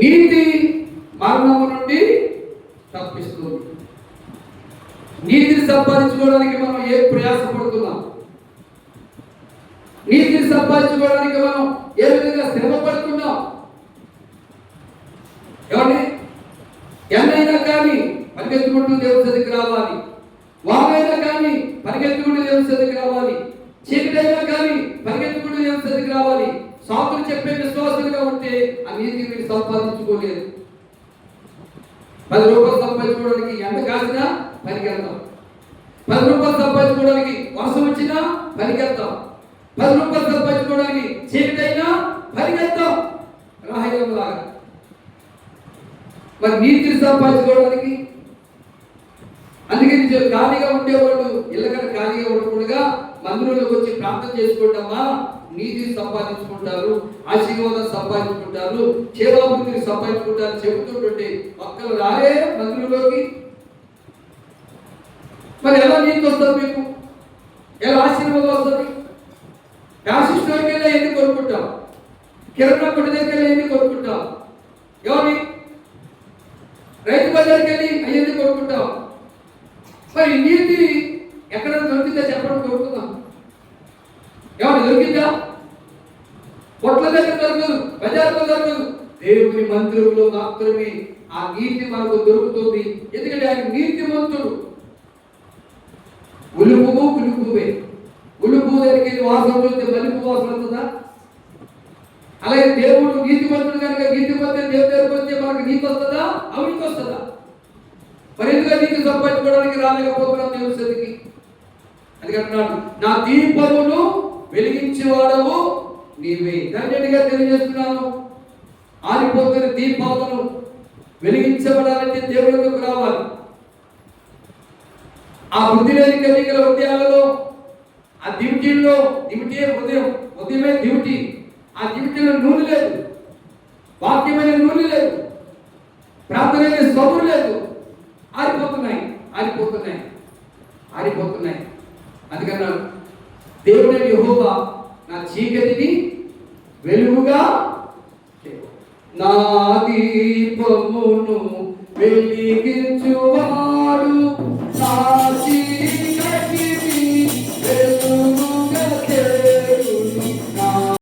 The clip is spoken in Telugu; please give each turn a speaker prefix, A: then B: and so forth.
A: నీతి మరణము నుండి తప్పిస్తుంది. నీతిని సంపాదించుకోవడానికి మనం ఏ ప్రయాసపడుతున్నాం? నీతిని సంపాదించుకోవడానికి మనం ఏ విధంగా శ్రమ పడుతున్నాం ఏమండి? ఎన్నైనా కానీ పరిగెత్తుకుంటూ దేవుడి సదికి రావాలి. వారైనా కానీ పరిగెత్తుకుంటూ దేవుడి సదికి రావాలి. చీకటి కానీ పరిగెత్తుకుంటూ దేవుని సదికి రావాలి సాకులు చెప్పే విశ్వాసులుగా ఉంటే ఆ నీతి మీరు సంపాదించుకోలేదు. పది రూపాయలు సంపాదించుకోవడానికి ఎంత కాసినా పరిగెడతాం పది రూపాయలు సంపాదించుకోవడానికి వర్షం వచ్చినా పరిగెడతాం పది రూపాయలు సంపాదించుకోవడానికి చీకటైనా పరిగెడతాం రాహ్యం లాగా మరి నీతిని సంపాదించుకోవడానికి అందుకే ఖాళీగా ఉండేవాళ్ళు ఇళ్ళకన్నా ఖాళీగా ఉండకుండా మందిరంలోకి వచ్చి ప్రార్థన చేసుకుంటామా నీతి సంపాదించుకుంటారు ఆశీర్వాదం సంపాదించుకుంటారు క్షేమాభివృద్ధిని సంపాదించుకుంటారు చెబుతుంటుంటే ఒక్కరు రాలే మందిరంలోకి మరి ఎలా నీతి వస్తుంది మీకు? ఎలా ఆశీర్వాదం వస్తుంది? ఫ్యాషన్ వెళ్ళి ఎన్ని కొనుక్కుంటాం కిరాణా కొట్టు దగ్గర వెళ్ళి ఎన్ని కొనుక్కుంటాం ఎవరి రైతు బజార్కి వెళ్ళి అయ్యింది కొనుక్కుంటాం మరి నీతి ఎక్కడ దొరికిందా చెప్పడం కొనుక్కుందాం ఎవరు దొరికిందా? కొట్ల దగ్గర దొరకదు బజార్లో దొరకదు. దేవుని మందిరంలో మాత్రమే ఆ నీతి మనకు దొరుకుతుంది. ఎందుకంటే ఆయన నీతి నీతిమంతుడు. ఉలుపువు పులుపువే ఉలుపు దగ్గరికి వాసన చూస్తే మలుపు వాసన వస్తుందా? అలాగే దేవుడు నీతిమంతుడు కనుక నీతిమంతుడు దేవుడి దగ్గరకు వస్తే మనకు నీతి వస్తుందా? అవినికి వస్తుందా? మరి ఎందుకంటే నీతి సంపాదించుకోవడానికి రాలేకపోతున్నాం దేవుడి సరికి అది నా దీపమును వెలిగించేవాడవు నీవే. ధన్యుడిగా తెలియజేస్తున్నాను. ఆరిపోతున్న దీపాలను వెలిగించబడాలంటే దేవుడికి రావాలి? ఆ వృద్ధి లేని కలిగిన హృదయాలలో ఆ డ్యూటీల్లో డ్యూటీ ఉదయం ఉదయమే డ్యూటీ ఆ డ్యూటీలో నూనె లేదు. వాక్యమైన నూనె లేదు. ప్రార్థన సొమ్ము లేదు. ఆరిపోతున్నాయి ఆరిపోతున్నాయి ఆరిపోతున్నాయి. అందుకన్నాడు దేవుడైన యహోవా నా చీకటిని వెలుగుగా నా దీపమును వెలిగించువ